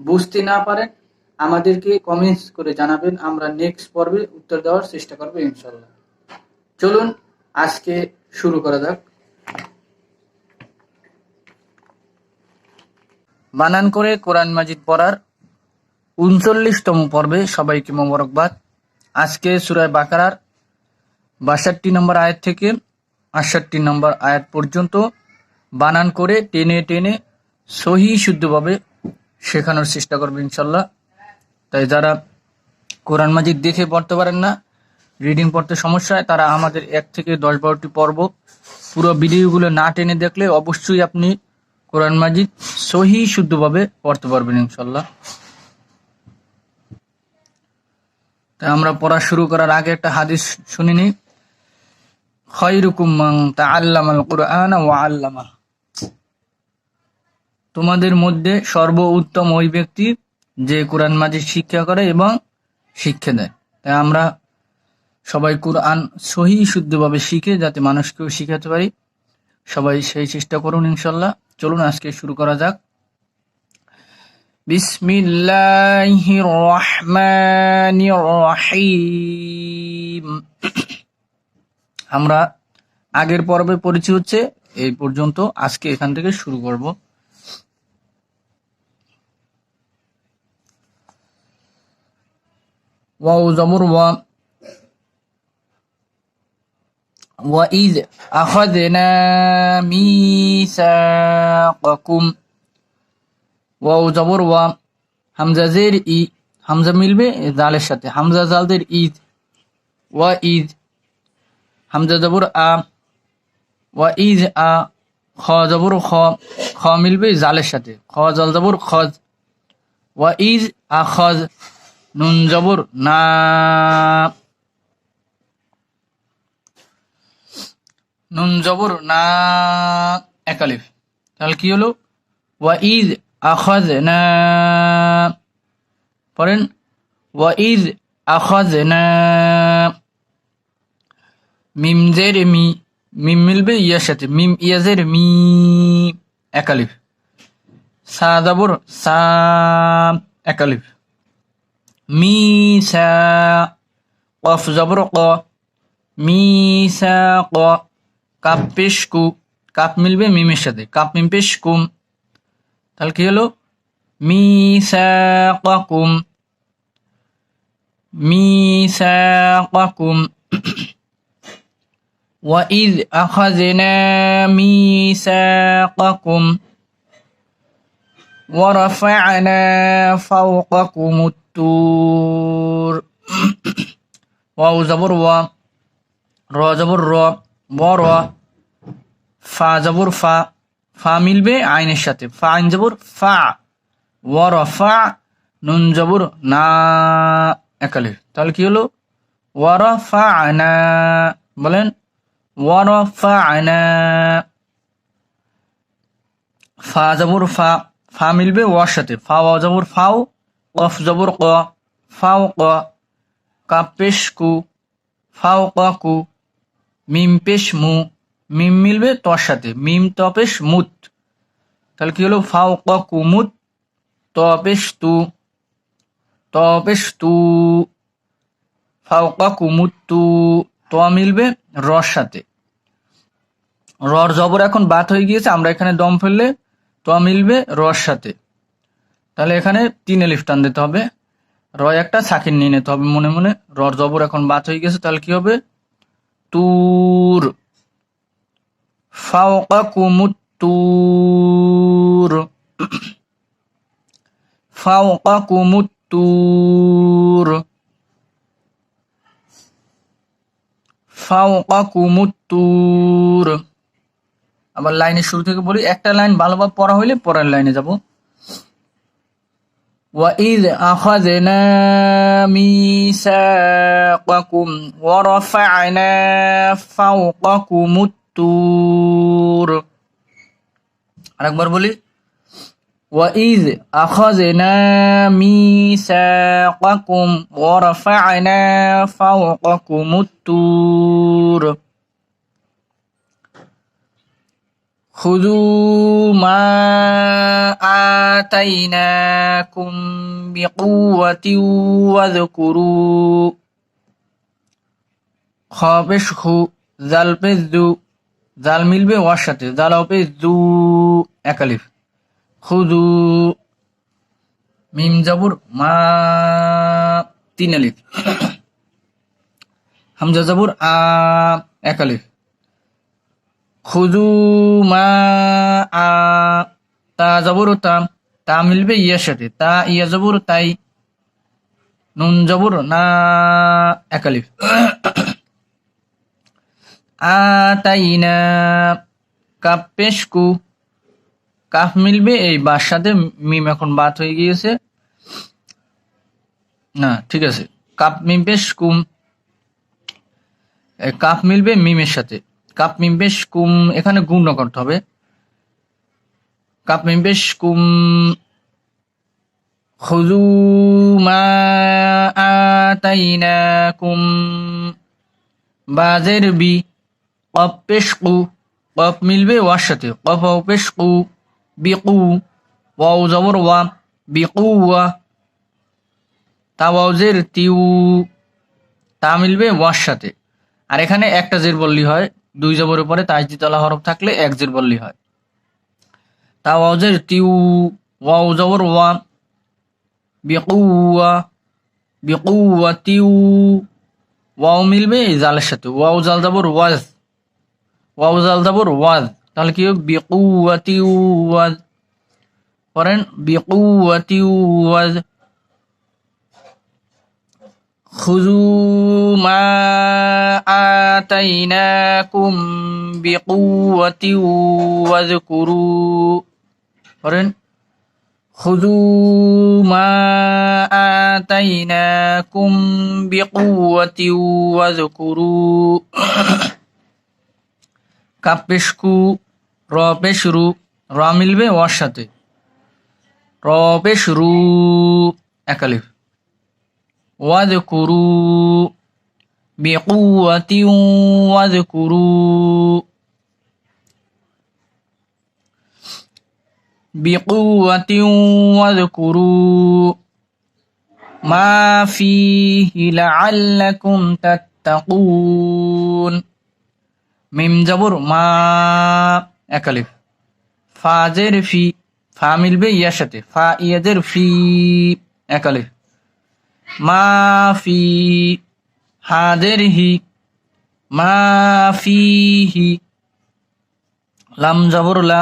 বুঝতে না পারেন আমাদেরকে কমেন্টস করে জানাবেন। আমরা নেক্সট পর্বে উত্তর দেওয়ার চেষ্টা করব ইনশাল্লাহ চলুন, আজকে শুরু করা যাক। বানান করে কোরআন মাজিদ পড়ার উনচল্লিশতম পর্বে সবাইকে মোবারকবাদ। আজকে সুরায় বাকারার বাষট্টি নম্বর আয়াত থেকে আটষট্টি নম্বর আয়াত পর্যন্ত বানান করে টেনে টেনে সহি শুদ্ধভাবে শেখানোর চেষ্টা করবে ইনশাল্লাহ। তাই যারা কোরআন মাজিদ দেখে পড়তে পারেন না, রিডিং পড়তে সমস্যা হয়, তারা আমাদের এক থেকে দশ বারোটি পর্ব পুরো ভিডিওগুলো না টেনে দেখলে অবশ্যই আপনি কোরআন মাজিদ সহি শুদ্ধভাবে পড়তে পারবেন ইনশাল্লাহ। তাই আমরা পড়া শুরু করার আগে একটা হাদিস শুনে নিই খয়রুকুম মান তাআল্লামাল কুরআন ওয়া আল্লামা তোমাদের মধ্যে সর্ব উত্তম ওই ব্যক্তি যে কোরআন মাজিদ শিক্ষা করে এবং শিক্ষা দেয়। তাই আমরা সবাই কোরআন সহি, শুদ্ধভাবে শিখে যাতে মানুষকেও শিখাতে পারি। সবাই সেই চেষ্টা করুন ইনশাল্লাহ চলুন, আজকে শুরু করা যাক। আমরা আগের পর্বে পড়েছি হচ্ছে, এই পর্যন্ত আজকে এখান থেকে শুরু করব। ওয়াও জবর ওয়া وإذ أخذنا ميثاقكم ওয়াও জবর ওয়া হামজা জের ই হামজা মিলবে জালের সাথে হামজা জালদের ঈদ ওয়া ঈদ হামজা জবর আ ওয়া ঈদ আ খ জবর খ খ মিলবে জালের সাথে খ জল জবর খজ ওয়া ঈদ আ খজ নুন, জবর, না। নুন, জবর, না। একালিফ তাহলে কি হলো? ওয়া ঈদ আখজ না পড়েন, ওয়া ঈদ আখজ না মিম জের মি, মিম মিলবে ইয়ার সাথে, মিম ইয়াজের মি। একালিফ সা, জবর, সা একালিফ মি সা কফ জবর ক মি সা ক কাপ পেশ কু কাপ মিলবে মিমের সাথে কাপ মিম পেশ কুম তাহলে কি হলো মিসাকাকুম মিসাকাকুম وإذ أخذنا ميثاقكم ورفعنا فوقكم الطور তুর ওয়াউ জবর ওয়া র জবর র ব র ফা জবর ফা ফা মিলবে আইনের সাথে ফা আইন জবর ফা ও র ফা নুন জবর না একালে তাহলে কি হলো ওয়ার ফা আয়না বলেন ওয়ার ফা আয়না ফা জবর ফা ফা মিলবে ওয়ার সাথে ফা ওয়া জবর ফাও কফ জবর ক ফাও ক কাপ কু ফাও ক কু মিম পেশ মু মিম মিলবে তর সাথে মিম তপেশ মুত তাহলে কি হলো ফাও ক কুমুত তপেশ তু তপেশ তু ফাও ক কুমুত তু ত মিলবে রর সাথে রর জবর এখন বাত হয়ে গিয়েছে আমরা এখানে দম ফেললে ত মিলবে রর সাথে তাহলে এখানে তিন এলিফ টান দিতে হবে। র একটা, সাকিন নিয়ে নিতে হবে মনে মনে। রর জবর এখন বাত হয়ে গেছে, তাহলে কি হবে? তুর। আবার লাইনের শুরু থেকে বলি, একটা লাইন ভালোভাবে পড়া হইলে পরের লাইনে যাব। وإذ أخذنا ميثاقكم ورفعنا فوقكم الطور. أكبر بولي. وإذ أخذنا ميثاقكم ورفعنا فوقكم الطور. خذوا ما آتيناكم بقوة واذكروا খবেশ খু জাল পে জু জাল মিলবে ওয়ার সাথে জাল পে জু একালিফ খুদু মিম জাবুর মা তিন আলিফ হামজা জাবুর আ একালিফ খুদু মা আ তা জবর তা তা মিলবে ইয়ার সাথে। তা ইয়া জবর, তাই নুন জবর, না একালিফ আতাইনা কাপ পেশকু। কাফ মিলবে, এই বার সাথে মিম এখন বাত হয়ে গিয়েছে। না, ঠিক আছে। কাপ মিম পেশ কুম কাপ মিলবে মিমের সাথে। কাপ মিম কুম, এখানে গুণ করতে হবে। কাপ মিম পেশ কুম খুজু মা আতাইনাকুম, বাজের বি কপ কু কপ মিলবে ওয়ার সাথে কপ পেশ কু বিকু, ওয়াও জবর ওয়া, বিকু ওয়া তা তাওয়াজের তিউ, তা মিলবে ওয়ার সাথে। আর এখানে একটা জের বললি হয় দুই জবরের পরে তাজদিতলা হরফ থাকলে এক জের বললি হয় তাওয়াজের তিউ, ওয়াও জবর ওয়া, বিকুয়া বিকুয়া তিউ, ওয়াও মিলবে জালের সাথে। ওয়াও জাল যাবর ওয়াজ, ওয়াও জাল যাবর ওয়াজ, তাহলে কি হবে? বিকুয়াতি ওয়াজ পড়েন বিকুয়াতি ওয়াজ। خذوا ما آتيناكم بقوة واذكروا পড়েন خذوا ما آتيناكم بقوة واذكروا কাপেশকু র পেশরু র মিলবে ওর সাথে র পেশরু একালিফ واذكروا بقوة واذكروا بقوة واذكروا ما فيه لعلكم تتقون ميم جبر ما أكلف فاجر في فا ملبي يشتي فا في أكلف একালিফ মা ফি হাজের হি মা ফি হি লাম জবর লা।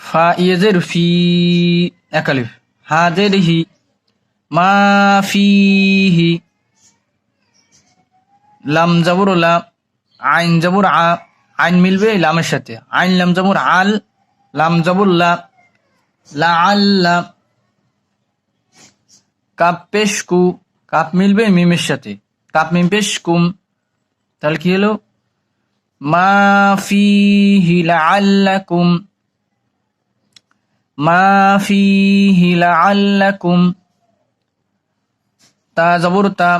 ফা ফি একালিফ হাজের হি মা ফিহি লাম জাবুর আইন জাবুর আ। আইন মিলবে লামের সাথে। আইন লাম জাবুর আল, লাম জাবুর লা আল্লা, কাপ পেশ কু কাপ মিলবে মিমের সাথে। কাপ মিম পেশ কুম তাহলে কি হলো? মা ফিহি লাআল্লাকুম, মা ফিহি লাআল্লাকুম, তা জবর তা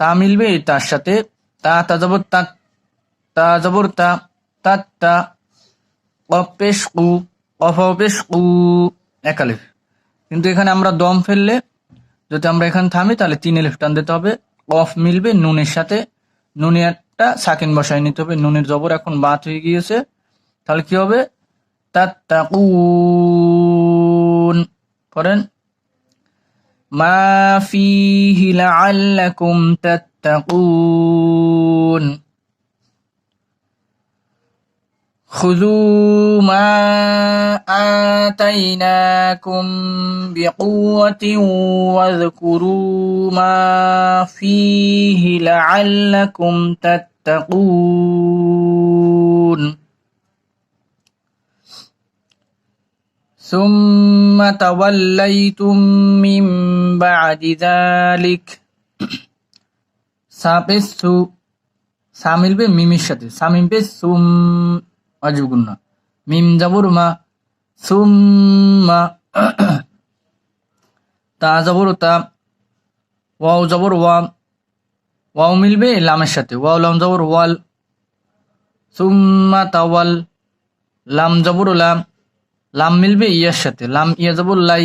তা মিলবে তার সাথে। তা তা জবর তা তা জবর তা তা তা কপেশ কু কফেশ কু একালিফ কিন্তু এখানে আমরা দম ফেললে, যদি আমরা এখানে থামি, তাহলে তিন এলিফ টান দিতে হবে। কফ মিলবে নুনের সাথে। নুনে একটা সাকিন বসায় নিতে হবে। নুনের জবর এখন বাত হয়ে গিয়েছে। তাহলে কি হবে? তাত্তাকুন পড়েন মা ফিহি লাআল্লাকুম তাত্তাকুন। خذوا ما آتيناكم بقوة واذكروا ما فيه لعلكم تتقون ثم توليتم من بعد ذلك সাপেসু সা মিলবে মিমের সাথে সা মিলবে সুম অজগুন্না মিম যাবর মা সুম্মা তা যাবর তা, ওয়াও যাবর ওয়া, ওয়াও মিলবে লামের সাথে। ওয়াও লাম যাবর ওয়াল সুম্মা তাওয়াল লাম যাবর লাম লাম মিলবে ইয়ার সাথে। লাম ইয়া যাবর লাই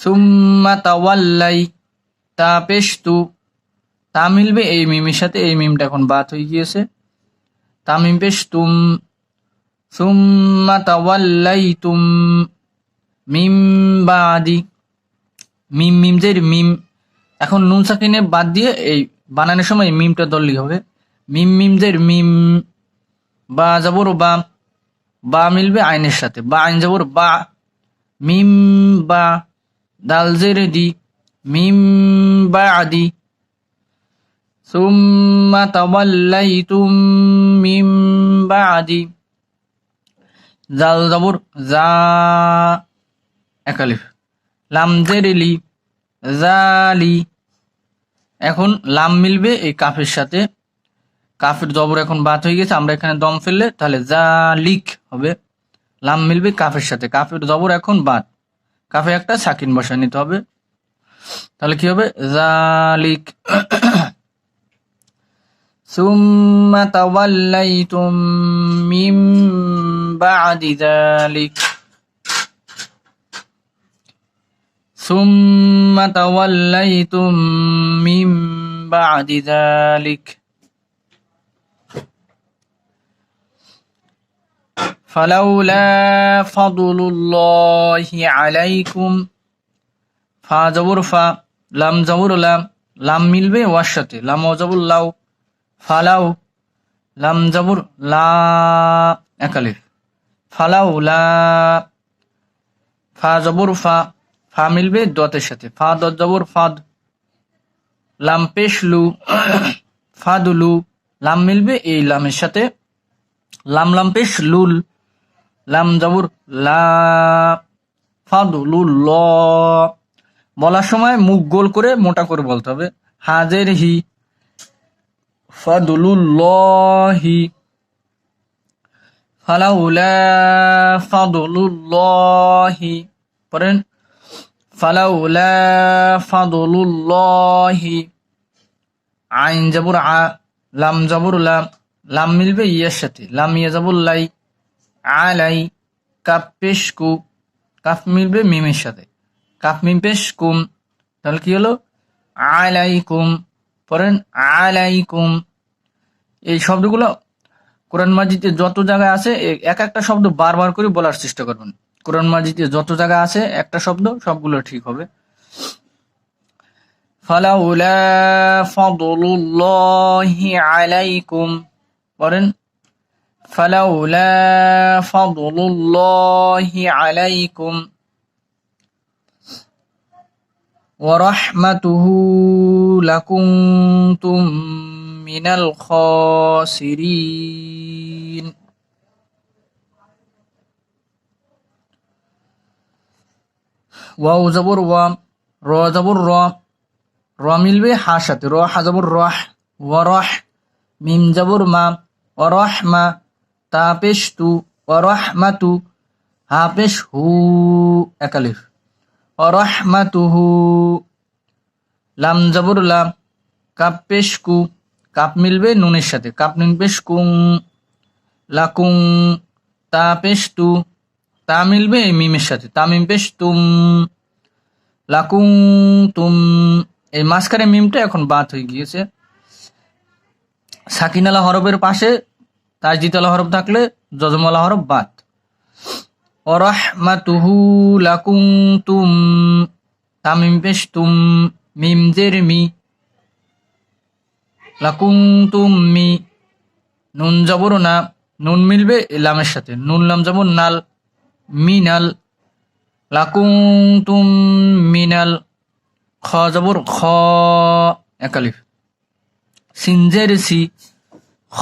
সুম্মা তাওয়াল্লাই তা পেশ তু, তা মিলবে এই মিমের সাথে। এই মিমটা এখন বাত হয়ে গিয়েছে। তামিম পেশ তুম সুম্মা তাওয়াল্লাইতুম মিম বাদি মিম মিম যে মিম। এখন নুন সাকিনে বাদ দিয়ে এই বানানোর সময় মিমটা দললি হবে। মিম মিম যে মিম। বা যাবর বা। বা মিলবে আইনের সাথে। বা আইন যাবর বা। মিম বা দাল জেরে দি। মিম বা আদি। সুম্মা তাওয়াল্লাইতুম মিম বাদি জাল, জাবর, জা, একালিফ। লাম জেরেলি জালি এখন লাম মিলবে এই কাফের সাথে। কাফের জবর এখন বাত হয়ে গেছে, আমরা এখানে দম ফেললে তাহলে জালিক হবে। লাম মিলবে কাফের সাথে, কাফের জবর এখন বাত কাফে একটা সাকিন বসা নিতে হবে। তাহলে কি হবে? জালিক ثم توليتم من بعد ذلك. ثم توليتم من بعد ذلك. فلولا فضل الله عليكم. فازور فلم زور لم لم ملبي وشتي لم زور لو ফালাউ, লাম জাবুর, লা একালিফ ফালাউ, লা, ফা জবর, ফা ফা মিলবে দতের সাথে। ফা দত জবর ফাদ লাম পেশ, লু ফাদুলু লাম মিলবে এই লামের সাথে। লাম লাম পেশ, লুল, লাম জবর, লা ফাদুলু ল। বলার সময় মুখ গোল করে মোটা করে বলতে হবে। হাজের হি ফাদুলুল্লাহি, ফালাউলা ফাদুলুল্লাহি, পড়েন, ফালাউলা ফাদুলুল্লাহি, আইন জাবুর আ, লাম জাবুর লাম লাম মিলবে ইয়ার সাথে, লাম ইয়া জাবুর লাই কাপ পেশ কু, কাফ মিলবে মিমের সাথে, কাফ মিম পেশ কুম, তাহলে কি হলো? আলাইকুম পড়েন, আলাইকুম। এই শব্দগুলো কোরআন মাজিদে যত জায়গায় আছে এক একটা শব্দ বারবার করে বলার চেষ্টা করবেন। কোরআন মাজিদে যত জায়গায় আছে, একটা শব্দ, সবগুলো ঠিক হবে। ফালাউলা ফাদলুল্লাহি আলাইকুম। পড়েন, ফালাউলা ফাদলুল্লাহি আলাইকুম। ورحمته لكنتم من الخاسرين ওয়াও জবর ওয়া র জবর র র মিলবে হা সাথে র হা জবর রহ ওয়ারহ মিম জবর মা ওয়ারহ মা তা পেশ তু ওয়ারহ মা তু হা পেশ হু একালিফ ওরহমাতুহু লাম জবর লাম, কাপ পেশ কু কাপ মিলবে নুনের সাথে, কাপ নুন পেশ কুং লাকুং, তা পেশ তু মিলবে এই মিমের সাথে, তা মিম পেশ তুম লাকুং তুম। এই মাঝখানে মিমটা এখন বাত হয়ে গিয়েছে। সাকিনালা হরফের পাশে তাজদিতালা হরফ থাকলে জজমালা হরফ বাদ ওরহমাতুহু লাকুন্তুম তামিম পেশ তুম মিম জের মি লাকুন্তুম মি নুন জবর না, নুন মিলবে লামের সাথে, নুন লাম জবর নাল মিনাল লাকুন্তুম মিনাল খ জবর খ একালিফ সিনজের সি, খ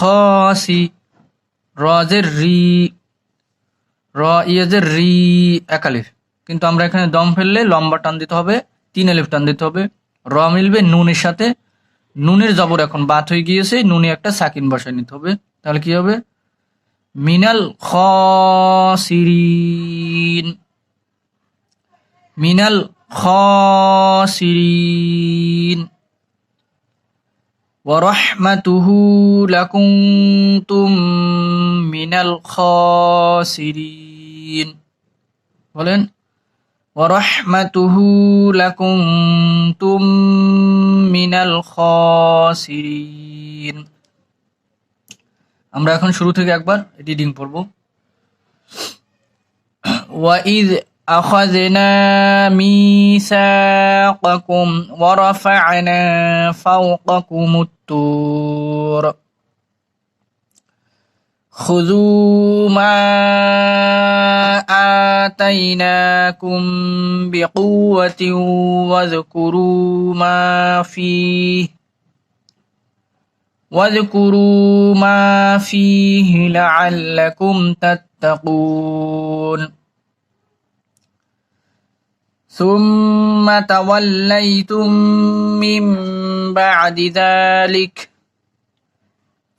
সি রজের রি র ইয়েজের রি একালিফ কিন্তু আমরা এখানে দম ফেললে লম্বা টান দিতে হবে তিন আলিফ টান দিতে হবে র মিলবে নুনের সাথে নুনের জবর এখন বাত হয়ে গিয়েছে নুনে একটা সাকিন বসায় নিতে হবে তাহলে কি হবে মিনাল খসিরিন মিনাল খসিরিন ورحمته لكنتم من الخاسرين বলেন ورحمته لكنتم من الخاسرين আমরা এখন শুরু থেকে একবার রিডিং পড়ব وإذ أخذنا ميثاقكم ورفعنا فوقكم الطور خذوا ما آتيناكم بقوة واذكروا ما فيه واذكروا ما فيه لعلكم تتقون ثم توليتم من بعد ذلك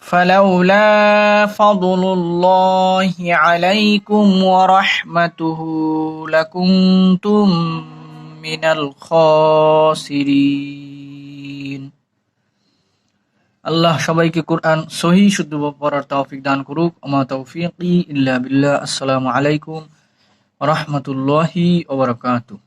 فلولا فضل الله عليكم ورحمته لكنتم من الخاسرين আল্লাহ সবাইকে কোরআন সহি শুদ্ধ পড়ার তৌফিক দান করুক আমা তৌফিক ইল্লা বিল্লাহ আসসালামু আলাইকুম রহমতুল্লাহি ওবরাকাতুহ